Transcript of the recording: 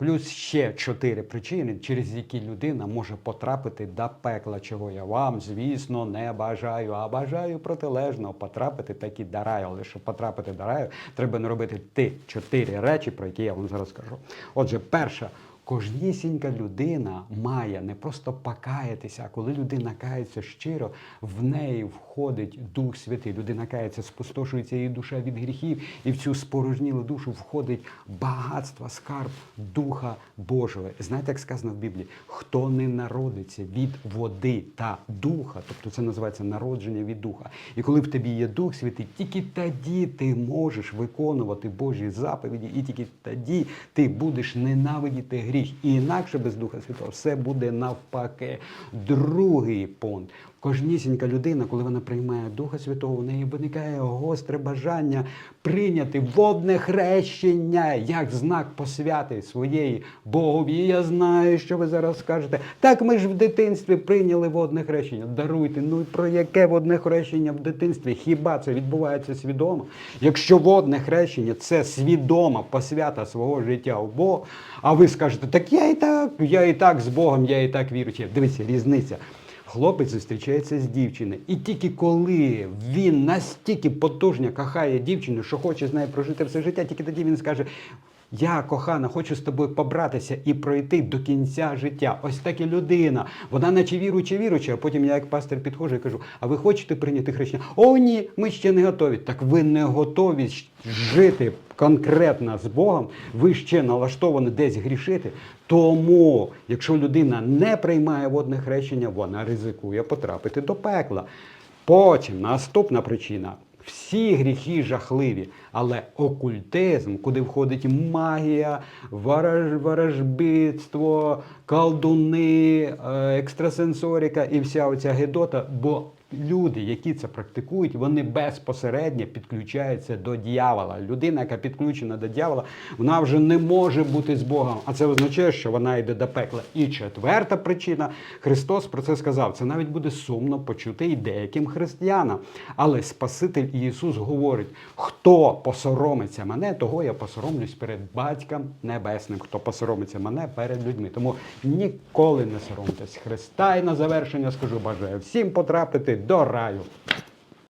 Плюс ще чотири причини, через які людина може потрапити до пекла, чого я вам, звісно, не бажаю, а бажаю протилежно потрапити таки до раю. Але щоб потрапити до раю, треба не робити ті чотири речі, про які я вам зараз скажу. Отже, перша. Кожнісінька людина має не просто покаятися, а коли людина кається щиро, в неї входить Дух Святий. Людина кається, спустошується її душа від гріхів, і в цю спорожнілу душу входить багатство, скарб Духа Божого. Знаєте, як сказано в Біблії, хто не народиться від води та духа, тобто це називається народження від духа. І коли в тобі є Дух Святий, тільки тоді ти можеш виконувати Божі заповіді, і тільки тоді ти будеш ненавидіти гріх. І інакше без Духа Святого все буде навпаки. Другий пункт. Кожнісінька людина, коли вона приймає Духа Святого, у неї виникає гостре бажання прийняти водне хрещення як знак посвяти своєї Богові. Я знаю, що ви зараз скажете. Так ми ж в дитинстві прийняли водне хрещення. Даруйте. Ну про яке водне хрещення в дитинстві? Хіба це відбувається свідомо? Якщо водне хрещення це свідома посвята свого життя у Бога, а ви скажете, так я і так, я і так з Богом, я і так віруючий. Дивіться, різниця. Хлопець зустрічається з дівчиною. І тільки коли він настільки потужно кохає дівчину, що хоче з нею прожити все життя, тільки тоді він скаже: Я, кохана, хочу з тобою побратися і пройти до кінця життя. Ось так людина. Вона наче віруюча, віруюча, а потім я, як пастор, підходжу і кажу: а ви хочете прийняти хрещення? О, ні, ми ще не готові. Так ви не готові жити конкретно з Богом, ви ще налаштовані десь грішити. Тому, якщо людина не приймає водне хрещення, вона ризикує потрапити до пекла. Потім наступна причина. Всі гріхи жахливі, але окультизм, куди входить магія, ворож, ворожбитство, колдуни, екстрасенсоріка і вся оця гедота, бо люди, які це практикують, вони безпосередньо підключаються до дьявола. Людина, яка підключена до дьявола, вона вже не може бути з Богом. А це означає, що вона йде до пекла. І четверта причина, Христос про це сказав. Це навіть буде сумно почути і деяким християнам. Але Спаситель Ісус говорить: хто посоромиться мене, того я посоромлюсь перед батьком небесним. Хто посоромиться мене перед людьми. Тому ніколи не соромтесь Христа. І на завершення скажу, бажаю всім потрапити до раю.